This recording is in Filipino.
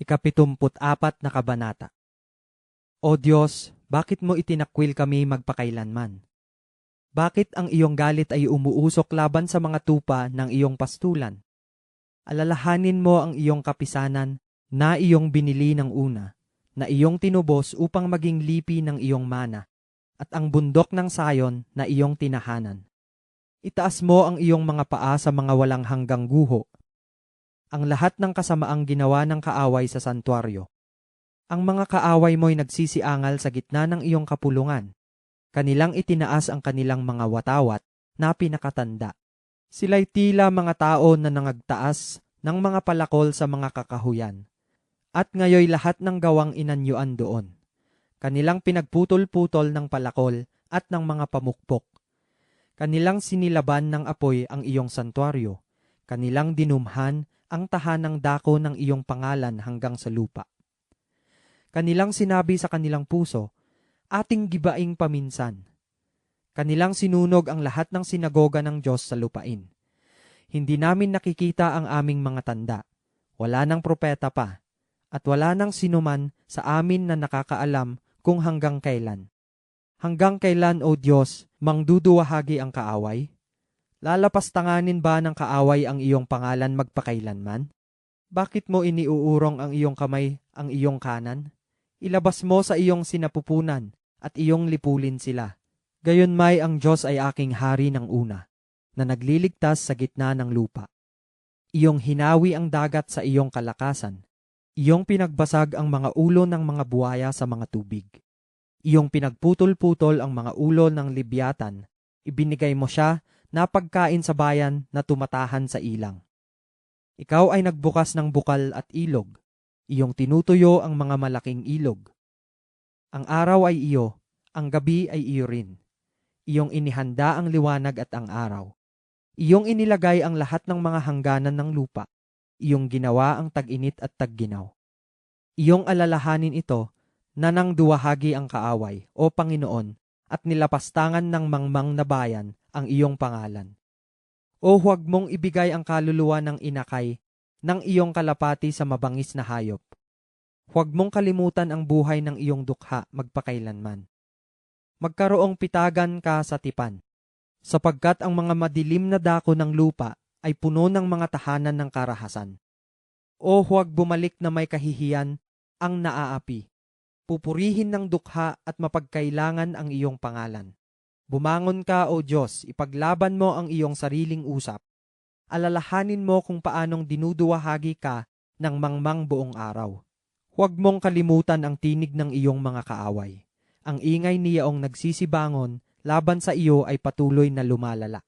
Ikapitumput apat na kabanata. O Diyos, bakit mo itinakwil kami magpakailanman? Bakit ang iyong galit ay umuusok laban sa mga tupa ng iyong pastulan? Alalahanin mo ang iyong kapisanan na iyong binili ng una, na iyong tinubos upang maging lipi ng iyong mana, at ang bundok ng sayon na iyong tinahanan. Itaas mo ang iyong mga paa sa mga walang hanggang guho, ang lahat ng kasamaang ginawa ng kaaway sa santuaryo. Ang mga kaaway mo'y nagsisiangal sa gitna ng iyong kapulungan. Kanilang itinaas ang kanilang mga watawat na pinakatanda. Sila'y tila mga tao na nangagtaas ng mga palakol sa mga kakahuyan. At ngayoy lahat ng gawang inanyuan doon. Kanilang pinagputol-putol ng palakol at ng mga pamukpok. Kanilang sinilaban ng apoy ang iyong santuaryo. Kanilang dinumhan ang tahanang dako ng iyong pangalan hanggang sa lupa. Kanilang sinabi sa kanilang puso, ating gibaing paminsan. Kanilang sinunog ang lahat ng sinagoga ng Diyos sa lupain. Hindi namin nakikita ang aming mga tanda. Wala nang propeta pa. At wala nang sinuman sa amin na nakakaalam kung hanggang kailan. Hanggang kailan, O Diyos, mangduduwahagi ang kaaway? Lalapastanganin ba ng kaaway ang iyong pangalan magpakailanman? Bakit mo iniuurong ang iyong kamay ang iyong kanan? Ilabas mo sa iyong sinapupunan at iyong lipulin sila. Gayon may ang Diyos ay aking hari ng una, na nagliligtas sa gitna ng lupa. Iyong hinawi ang dagat sa iyong kalakasan. Iyong pinagbasag ang mga ulo ng mga buhaya sa mga tubig. Iyong pinagputol-putol ang mga ulo ng libyatan. Ibinigay mo siya na pagkain sa bayan na tumatahan sa ilang. Ikaw ay nagbukas ng bukal at ilog. Iyong tinutuyo ang mga malaking ilog. Ang araw ay iyo, ang gabi ay iyo rin. Iyong inihanda ang liwanag at ang araw. Iyong inilagay ang lahat ng mga hangganan ng lupa. Iyong ginawa ang tag-init at tag-ginaw. Iyong alalahanin ito na nang duwahagi ang kaaway, o Panginoon, at nilapastangan ng mangmang na bayan ang iyong pangalan. O huwag mong ibigay ang kaluluwa ng inakay ng iyong kalapati sa mabangis na hayop. Huwag mong kalimutan ang buhay ng iyong dukha magpakailanman. Magkaroong pitagan ka sa tipan, sapagkat ang mga madilim na dako ng lupa ay puno ng mga tahanan ng karahasan. O huwag bumalik na may kahihiyan ang naaapi. Pupurihin ng dukha at mapagkailangan ang iyong pangalan. Bumangon ka, O Diyos, ipaglaban mo ang iyong sariling usap. Alalahanin mo kung paanong dinuduwahagi ka ng mangmang buong araw. Huwag mong kalimutan ang tinig ng iyong mga kaaway. Ang ingay niyaong nagsisibangon laban sa iyo ay patuloy na lumalala.